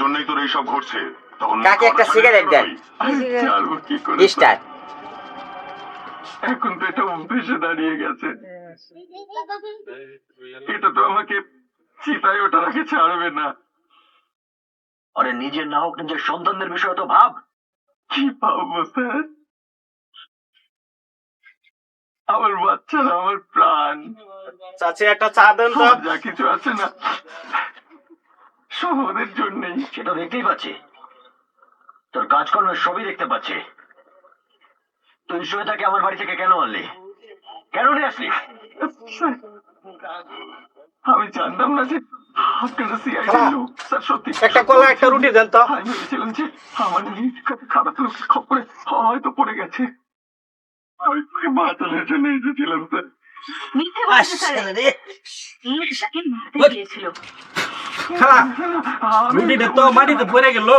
জন্যই তোর এইসব ঘটছে। কাকে একটা সিগারেট দেন? ছাড়বো কি করে স্টার্ট এখন তো এটা অভ্যেসে দাঁড়িয়ে গেছে। এটা তো আমাকে চিতায় ওঠার আগে ছাড়বে না। আরে নিজের না হোক নিজের সন্তানদের বিষয়ে তো ভাব। কি পাবো স্যার? আমার বাচ্চারা আমার প্রাণ। চাচি একটা চা দেন তো। যা কিছু আছে না। সব ওদের জন্যই। সেটা দেখতেই পাচ্ছি। তোর কাজকর্মের সবই দেখতে পাচ্ছি। তুই শ্বেতাকে আমার বাড়ি থেকে কেন আনলি? কেন নিয়ে আসলি? আমি জানতাম না যে আপনারা সিআইডি লোক। স্যার সত্যি। একটা কলা একটা রুটি দেন তো। আমি ভেবেছিলাম যে আমার নিজের খারাপ লোকের খবরে হয়তো পড়ে গেছে। আমি তোকে বাঁচানোর জন্য এসেছিলাম স্যার। মিথ্যে বলছে স্যার। নেশাকে মারতে গিয়েছিল। আমি রুটিটা তো মাটিতে পড়ে গেল।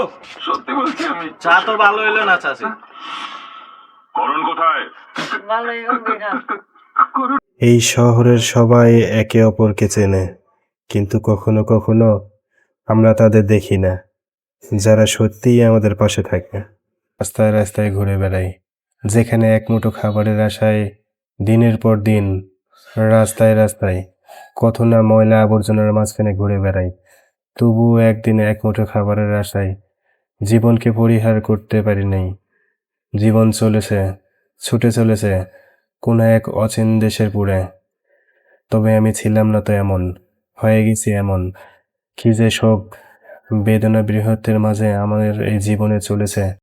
সত্যি বলছি আমি। চা তো ভালো হইল না চাচি। করণ কোথায়? করুন এই শহরের সবাই একে অপরকে চেনে কিন্তু কখনো কখনো আমরা তাদের দেখি না যারা সত্যিই আমাদের পাশে থাকে। রাস্তায় রাস্তায় ঘুরে বেড়াই যেখানে এক মুঠো খাবারের আশায় দিনের পর দিন রাস্তায় রাস্তায় কত না ময়লা আবর্জনার মাঝখানে ঘুরে বেড়াই। তবুও একদিন এক মুঠো খাবারের আশায় জীবনকে পরিহার করতে পারি নাই। জীবন চলেছে, ছুটে চলেছে, কোন এক অচেন দেশের পুরে। তবে আমি ছিলাম না তো এমন, হয়ে গেছি এমন। কি যে শোক, বেদনা বৃহত্তের মাঝে আমাদের এই জীবনে চলেছে।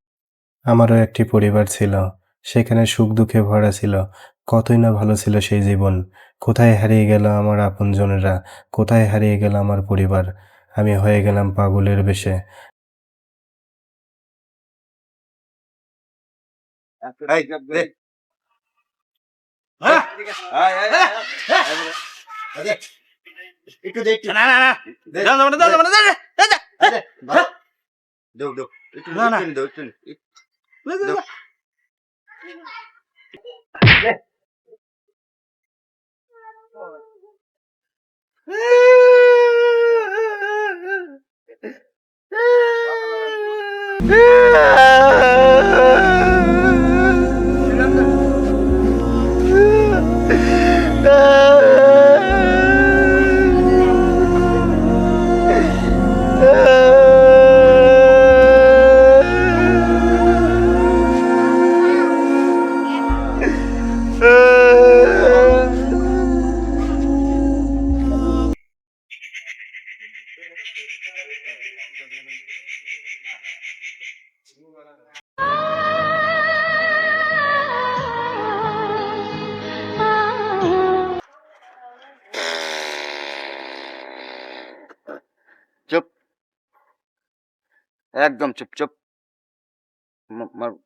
আমারও একটি পরিবার ছিল, সেখানে সুখ দুঃখে ভরা ছিল। কতই না ভালো ছিল সেই জীবন। কোথায় হারিয়ে গেল আমার আপনজনেরা? কোথায় হারিয়ে গেল আমার পরিবার? আমি হয়ে গেলাম পাগলের বেশে। না না একদম চুপ চুপ। ম- মার-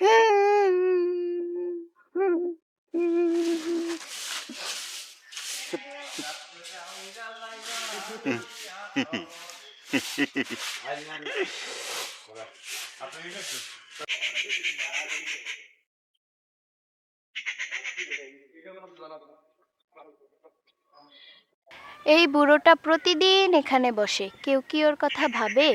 এই বুড়োটা প্রতিদিন এখানে বসে। কেউ কি ওর কথা ভাবে?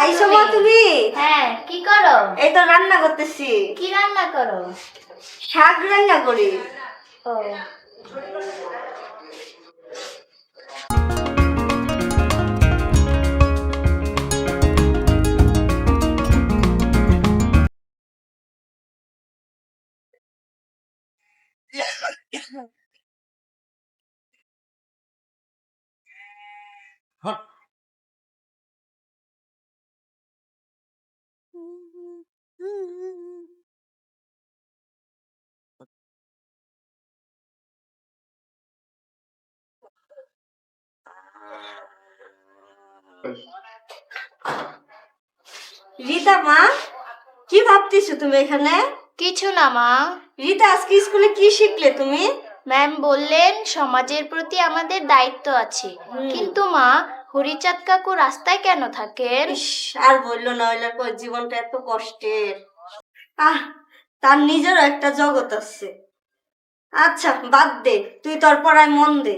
আইসো মা তুমি? হ্যাঁ কি করো? এই তো রান্না করতেছি। কি রান্না করো? শাক রান্না করি। ও। রীতা মা কি ভাবতেছো তুমি এখানে? কিছু না মা। রীতা আজকে স্কুলে কি শিখলে তুমি? ম্যাম বললেন সমাজের প্রতি আমাদের দায়িত্ব আছে। কিন্তু মা হরিচাঁদ কাকু রাস্তায় কেন থাকেন? ইস, আর বলল না হইলে কই জীবনটা এত কষ্টের। আহ তার নিজেরও একটা জগৎ আছে। আচ্ছা বাদ দে তুই তোর পড়ায় মন দে।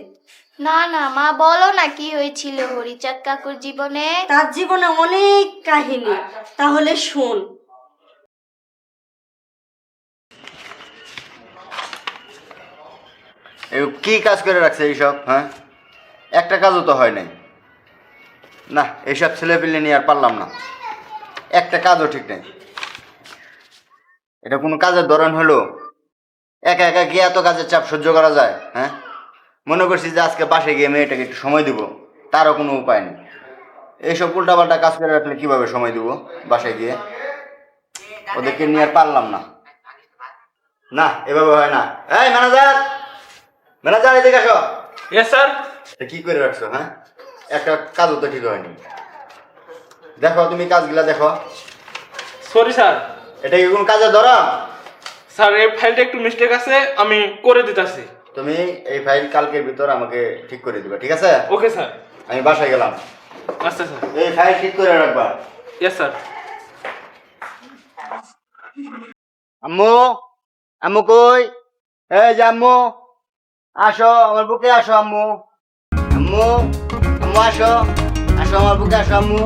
না না মা বলো না কি হয়েছিল হরিচাঁদ কাকুর জীবনে? তার জীবনে অনেক কাহিনী। তাহলে শোন। এই কি কাজ করে রাখছে এইসব হ্যাঁ? একটা কাজও তো হয় নাই। না এইসব ছেলেপিলে নিয়ে আর পারলাম না। একটা কাজও ঠিক নেই। এটা কোনো কাজের ধরন হলো? একা একা গিয়ে এত কাজের চাপ সহ্য করা যায় হ্যাঁ? মনে করছি যে আজকে বাসে গিয়ে মেয়েটাকে একটু সময় দিব তারও কোনো উপায় নেই। এইসব উল্টাপাল্টা কাজ করে রাখলে কীভাবে সময় দিব বাসায় গিয়ে? ওদেরকে নিয়ে আর পারলাম না। না এভাবে হয় না। এই ম্যানেজার! ম্যানেজার এদিকে আসো। ইয়েস স্যার কি করে রাখছো হ্যাঁ? একটা কাজও তো ঠিক হয়নি। দেখো তুমি কাজগুলা দেখো। সরি স্যার এটা কি কোন কাজে ধরা? স্যার এই ফাইলটা একটু মিস্টেক আছে আমি করে দিতেছি। তুমি এই ফাইল কালকের ভিতর আমাকে ঠিক করে দিবা ঠিক আছে? ওকে স্যার আমি বাসায় গেলাম। আচ্ছা স্যার এই ফাইল ঠিক করে রাখবা। ইয়েস স্যার আম্মু আম্মু কই? এই যে আম্মু আসো আমার বুকে আসো আম্মু। আম্মু আম্মু আসো আসো আমার বুকে, আসো আম্মু।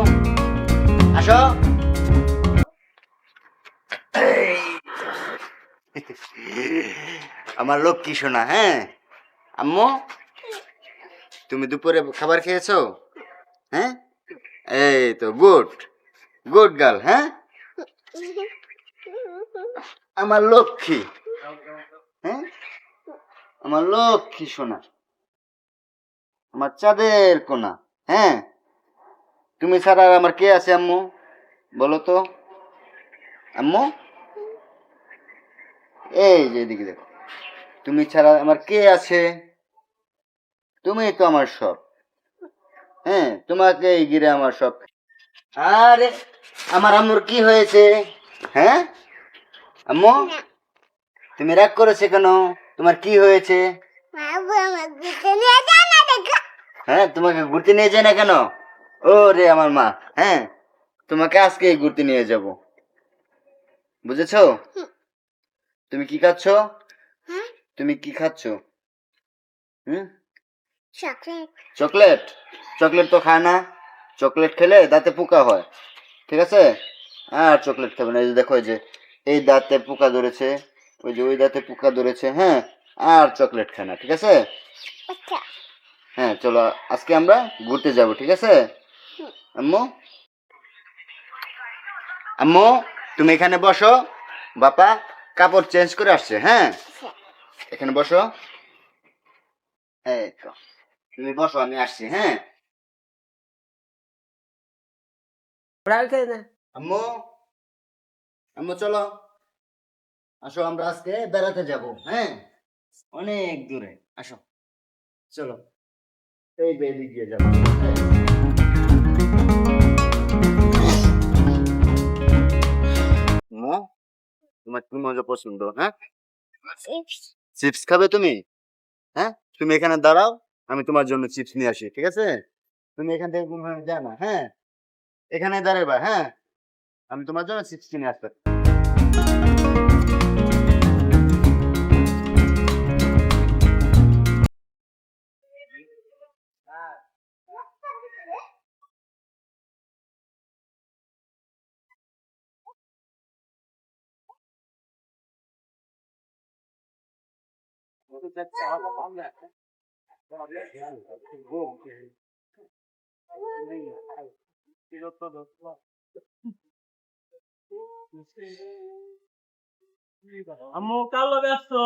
আসো। আমার লক্ষ্মী শোনা হ্যাঁ? আম্মু, তুমি দুপুরে খাবার খেয়েছো? হ্যাঁ? এই তো, গুড গুড গার্ল হ্যাঁ? আমার লক্ষ্মী হ্যাঁ? আমার লক্ষ্মী সোনা। আমার চাঁদের কোনা হ্যাঁ? তুমি ছাড়া আর আমার কে আছে, আম্মু? বলো তো। আম্মু? এই যে এদিকে দেখো। তুমি ছাড়া আমার কে আছে? তুমি তো আমার সব হ্যাঁ? তোমাকে এই গিরে আমার সব। আরে, আমার আম্মুর কি হয়েছে? হ্যাঁ? আম্মু? তুমি রাগ করেছে কেন? তোমার কি হয়েছে? হ্যাঁ তোমাকে ঘুরতে নিয়ে যায় না কেন? ও রে আমার মা হ্যাঁ তোমাকে আজকে ঘুরতে নিয়ে যাব। বুঝেছ? তুমি কি খাচ্ছ? তুমি কি খাচ্ছ? হুম? চকলেট। চকলেট? তো খায় না। চকলেট খেলে দাঁতে পোকা হয়। ঠিক আছে? আর চকলেট খাবে না। এই যে দেখো যে এই দাঁতে পোকা ধরেছে। ওই যে ওই দাঁতে পোকা ধরেছে হ্যাঁ? আর চকলেট খায় না ঠিক আছে? হ্যাঁ চলো আজকে আমরা ঘুরতে যাব ঠিক আছে? আম্মু? আম্মু তুমি এখানে বসো। বাপা কাপড় চেঞ্জ করে আসছে হ্যাঁ? এখানে বসো। এই তো তুমি বসো আমি আসছি হ্যাঁ? আম্মু? আম্মু চলো। আসো আমরা আজকে বেড়াতে যাব হ্যাঁ? অনেক দূরে আসো। চলো। এই বেদি গিয়ে যাব। হ্যাঁ। তোমার কি মজা পছন্দ হ্যাঁ? চিপস খাবে তুমি? হ্যাঁ? তুমি এখানে দাঁড়াও আমি তোমার জন্য চিপস নিয়ে আসি ঠিক আছে? তুমি এখান থেকে ঘুম যা না হ্যাঁ? এখানে দাঁড়াবা হ্যাঁ? আমি তোমার জন্য চিপস কিনে আসতে আম্মু কার লগে আসছো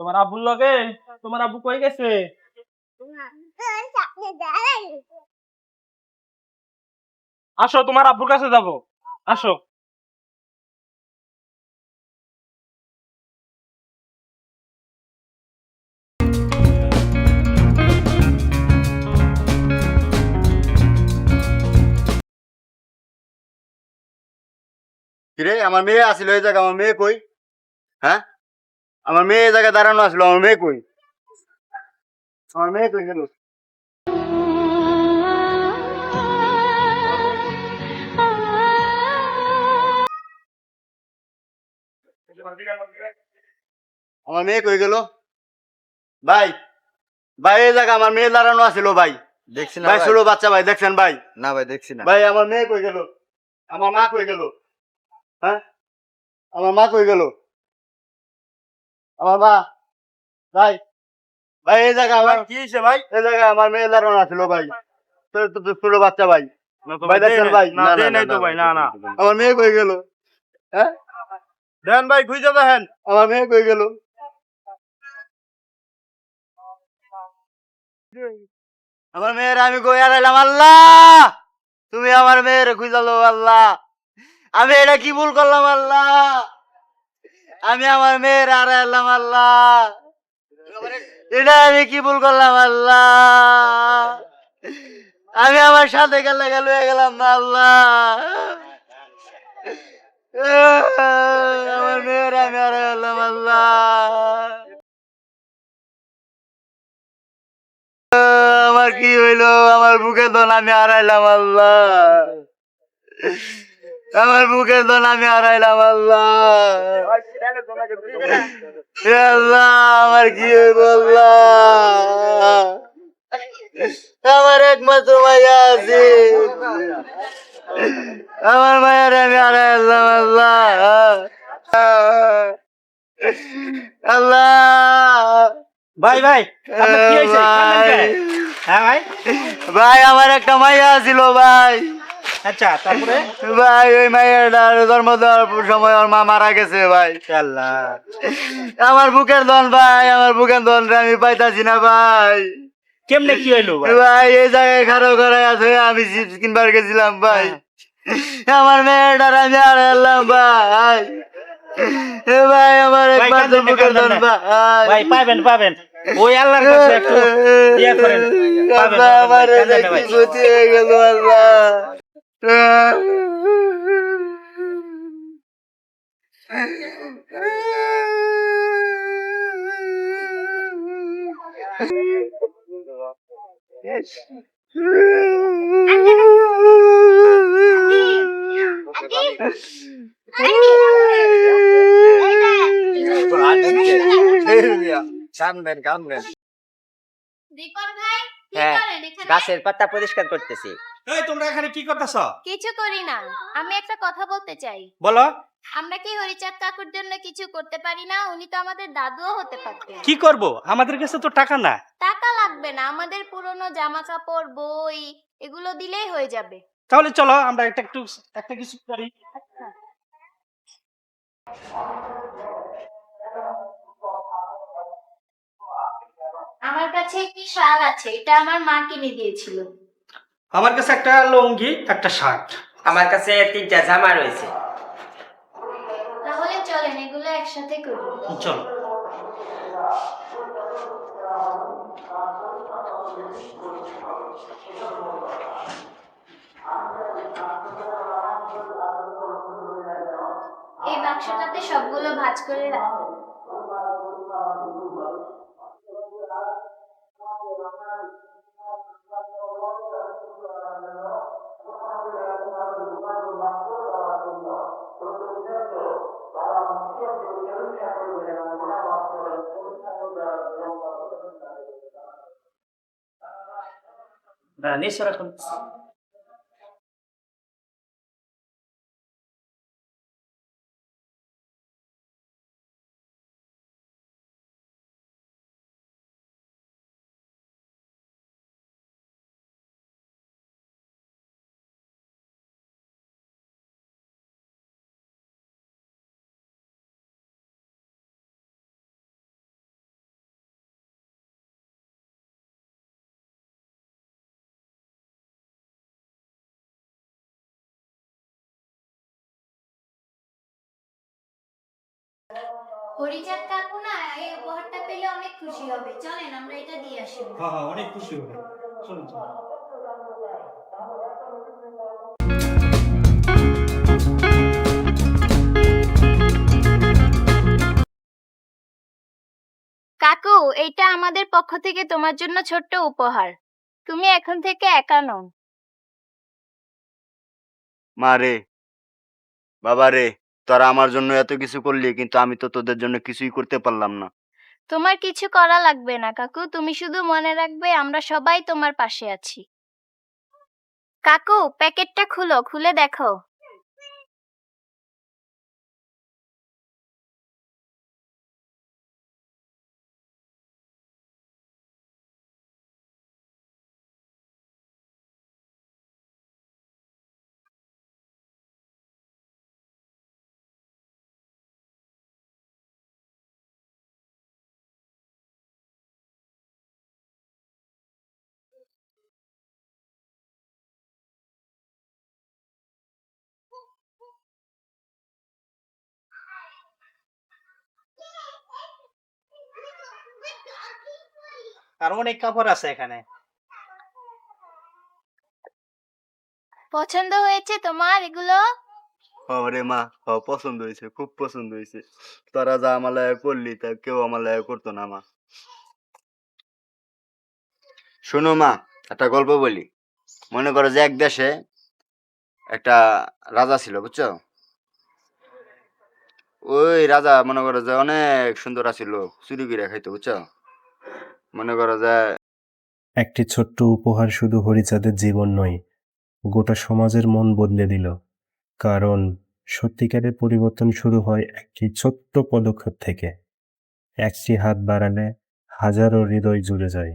তোমার আব্বুর লগে তোমার আব্বু কই গেছে আসো তোমার আব্বুর কাছে যাব। আসো। কিরে? আমার মেয়ে আসিল এই জায়গা আমার মেয়ে কই? হ্যাঁ? আমার মেয়ে এই জায়গায় দাঁড়ানো আসলো আমার মেয়ে কই? আমার মেয়ে কই গেল আমার মেয়ে কই গেল? ভাই ভাই এই জায়গা আমার মেয়ে দাঁড়ানো আছিল ভাই। দেখছি না ভাই। ছোট বাচ্চা ভাই দেখছেন ভাই? না ভাই দেখছি না। ভাই আমার মেয়ে কই গেল? আমার মা কই গেল? হ্যাঁ? আমার মা কই গেল? আমার মা? ভাই? ভাই এই জায়গা আমার কি হয়েছে ভাই? এই জায়গা আমার মেয়ে দাঁড়ানো আছিল ভাই। তো তো- ছোট বাচ্চা ভাই। ভাই ভাই না। দেই নাই তো ভাই না না। আমার মেয়ে কই গেল? হ্যাঁ? দেন ভাই খুঁজে দেখেন। আমার মেয়ে কই গেল? আমার মেয়ের আমি কই আল্লাহ! তুমি আমার মেয়ের খুঁজালো আল্লাহ! আমি এটা কি ভুল করলাম, আল্লাহ? আমি আমার মেয়ের হারাইলাম আল্লাহ। এটা আমি কি ভুল করলাম, আল্লাহ? আমি আমার সাথে গেলে গেল গেলাম না, আল্লাহ? আমার মেয়ের আমি হারাইলাম আল্লাহ। আমার কি হইল? আমার বুকে দন আমি হারাইলাম আল্লাহ। আমার বুকের দন আমি হারাইলাম আল্লাহ। আমার কি আল্লাহ? আমার একমাত্র মাইয়া আছে। আমার মায়ের আমি হারাইলাম আল্লাহ। আল্লাহ। ভাই ভাই। হ্যাঁ ভাই। ভাই আমার একটা মাইয়া ছিল ভাই। আচ্ছা তারপরে? ভাই ওই মাইয়াটার জন্ম দেওয়ার সময় ওর মা মারা গেছে ভাই। আল্লাহ। আমার বুকের ধন ভাই আমার বুকের ধন আমি পাইতাছি না ভাই। কেমনে কি হইল ভাই? এই জায়গায় খারাপ করে আছে আমি চিপস কিনবার গেছিলাম ভাই। আমার মেয়েটার আমি আর এলাম ভাই। ভাই আমার একমাত্র বুকের ধন ভাই। ভাই পাবেন পাবেন। ওই আল্লাহর কাছে একটু ইয়ে করেন। পাবেন, আমার কি হয়ে গেল আল্লাহ। দীপক ভাই কি হ্যাঁ, করেন এখানে গাছের পাতা পরিষ্কার করতেছি এই তোমরা এখানে কি করতেছ? কিছু করি না। আমি একটা কথা বলতে চাই। বলো। আমরা কি হরিচাঁদ কাকুর জন্য কিছু করতে পারি না? উনি তো আমাদের দাদুও হতে পারতেন। কি করব? আমাদের কাছে তো টাকা না। টাকা লাগবে না। আমাদের পুরনো জামা কাপড় বই এগুলো দিলেই হয়ে যাবে। তাহলে চলো আমরা একটা একটু একটা কিছু করি। আমার কাছে একটি শাল আছে। এটা আমার মা কিনে দিয়েছিল। আমার কাছে একটা লুঙ্গি একটা শার্ট। আমার কাছে তিনটা জামা রয়েছে। তাহলে চলেন এগুলো একসাথে করি। চলো। এই বাক্সটাতে সবগুলো ভাঁজ করে রাখো। না নিশ্চয় হরিচাঁদ কাকু এই উপহারটা পেলে অনেক খুশি হবে। চলেন আমরা এটা দিয়ে আসি। হ্যাঁ হ্যাঁ অনেক খুশি হবে। চলুন চলুন। কাকু এইটা আমাদের পক্ষ থেকে তোমার জন্য ছোট্ট উপহার। তুমি এখন থেকে একা নও। মা রে বাবা রে তোরা আমার জন্য এত কিছু করলি কিন্তু আমি তো তোদের জন্য কিছুই করতে পারলাম না। তোমার কিছু করা লাগবে না, কাকু। তুমি শুধু মনে রাখবে আমরা সবাই তোমার পাশে আছি। কাকু, প্যাকেটটা খুলো, খুলে দেখো। আর অনেক কাপড় আছে এখানে। পছন্দ হয়েছে তোমার এগুলো? রে মা হ পছন্দ হয়েছে খুব পছন্দ হয়েছে। তোরা যা আমার লাগে করলি তা কেউ আমার লাগে করতো না মা। শোনো মা একটা গল্প বলি। মনে করো যে এক দেশে একটা রাজা ছিল বুঝছ? ওই রাজা মনে করো যে অনেক সুন্দর আছিল চুরি করে খাইতো বুঝছ? মনে করা যায় একটি ছোট্ট উপহার শুধু হরিচাঁদের জীবন নয়, গোটা সমাজের মন বদলে দিল। কারণ সত্যিকারের পরিবর্তন শুরু হয় একটি ছোট্ট পদক্ষেপ থেকে। একটি হাত বাড়ালে হাজারো হৃদয় জুড়ে যায়।